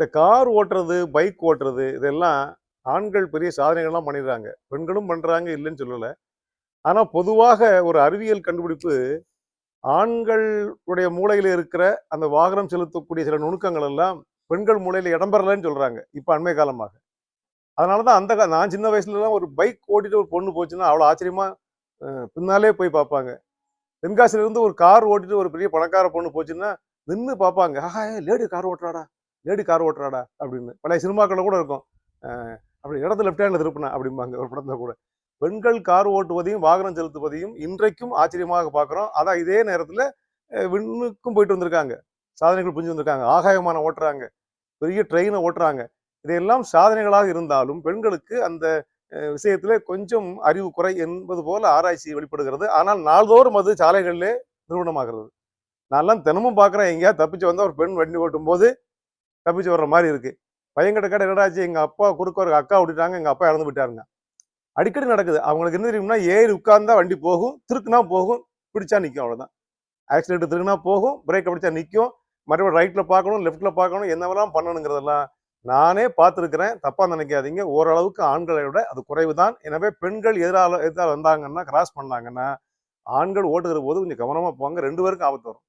இந்த கார் ஓட்டுறது பைக் ஓட்டுறது இதெல்லாம் ஆண்கள் பெரிய சாதனைகள்லாம் பண்ணிடுறாங்க. பெண்களும் பண்றாங்க இல்லைன்னு சொல்லலை. ஆனால் பொதுவாக ஒரு அறிவியல் கண்டுபிடிப்பு ஆண்களுடைய மூளையில் இருக்கிற அந்த வாகனம் செலுத்தக்கூடிய சில நுணுக்கங்கள் எல்லாம் பெண்கள் மூளையில் இடம்பெறலைன்னு சொல்றாங்க இப்போ அண்மை காலமாக. அதனால தான் அந்த கா- நான் சின்ன வயசுல ஒரு பைக் ஓட்டிட்டு ஒரு பொண்ணு போச்சுன்னா அவ்வளோ ஆச்சரியமா பின்னாலே போய் பார்ப்பாங்க. தென்காசில இருந்து ஒரு கார் ஓட்டிட்டு ஒரு பெரிய பணக்கார பொண்ணு போச்சுன்னா நின்று பார்ப்பாங்க. ஆஹா லேடி கார் ஓட்டுறாடா. லேடி கார் ஓட்டுறாடா அப்படின்னு. பழைய சினிமாக்களில் கூட இருக்கும். அப்படி இடத்துல லெஃப்ட் ஹேண்டில் திருப்பினா அப்படிம்பாங்க ஒரு படத்தில் கூட. பெண்கள் கார் ஓட்டுவதையும் வாகனம் செலுத்துவதையும் இன்றைக்கும் ஆச்சரியமாக பார்க்குறோம். அதான் இதே நேரத்தில் விண்ணுக்கும் போயிட்டு வந்திருக்காங்க. சாதனைகள் புரிஞ்சு வந்திருக்காங்க. ஆகாயமான ஓட்டுறாங்க. பெரிய ட்ரெயினை ஓட்டுறாங்க. இதையெல்லாம் சாதனைகளாக இருந்தாலும் பெண்களுக்கு அந்த விஷயத்தில் விஷயத்துல கொஞ்சம் அறிவு குறை என்பது போல ஆராய்ச்சி வெளிப்படுகிறது. ஆனால் நாள்தோறும் அது சாலைகளிலே நிறுவனமாகிறது. நான்லாம் தினமும் பார்க்குறேன். எங்கேயா தப்பிச்சு வந்தால் ஒரு பெண் வண்டி ஓட்டும் போது தப்பிச்சு வர்ற மாதிரி இருக்கு. பையன்கிட்ட கேட்ட என்னடாச்சு எங்க அப்பா குறுக்க ஒரு அக்கா விட்டுட்டாங்க. எங்க அப்பா இறந்து விட்டாருங்க அடிக்கடி நடக்குது. அவங்களுக்கு என்ன தெரியும்னா ஏறி உட்கார்ந்தா வண்டி போகும் திருக்குனா போகும் பிடிச்சா நிற்கும் அவ்வளவுதான். ஆக்சிடென்ட் திருக்குனா போகும் பிரேக்கை பிடிச்சா நிற்கும் மறுபடியும் ரைட்ல பார்க்கணும் லெஃப்ட்ல பார்க்கணும் என்னவெல்லாம் பண்ணணுங்கிறதெல்லாம் நானே பார்த்துருக்கிறேன். தப்பாக நினைக்காதீங்க. ஓரளவுக்கு ஆண்களை விட அது குறைவு தான் எனவே பெண்கள் எதிரால எதிரால வந்தாங்கன்னா கிராஸ் பண்ணாங்கன்னா ஆண்கள் ஓட்டுகிற போது கொஞ்சம் கவனமா போங்க. ரெண்டு பேருக்கும் ஆபத்து வரும்.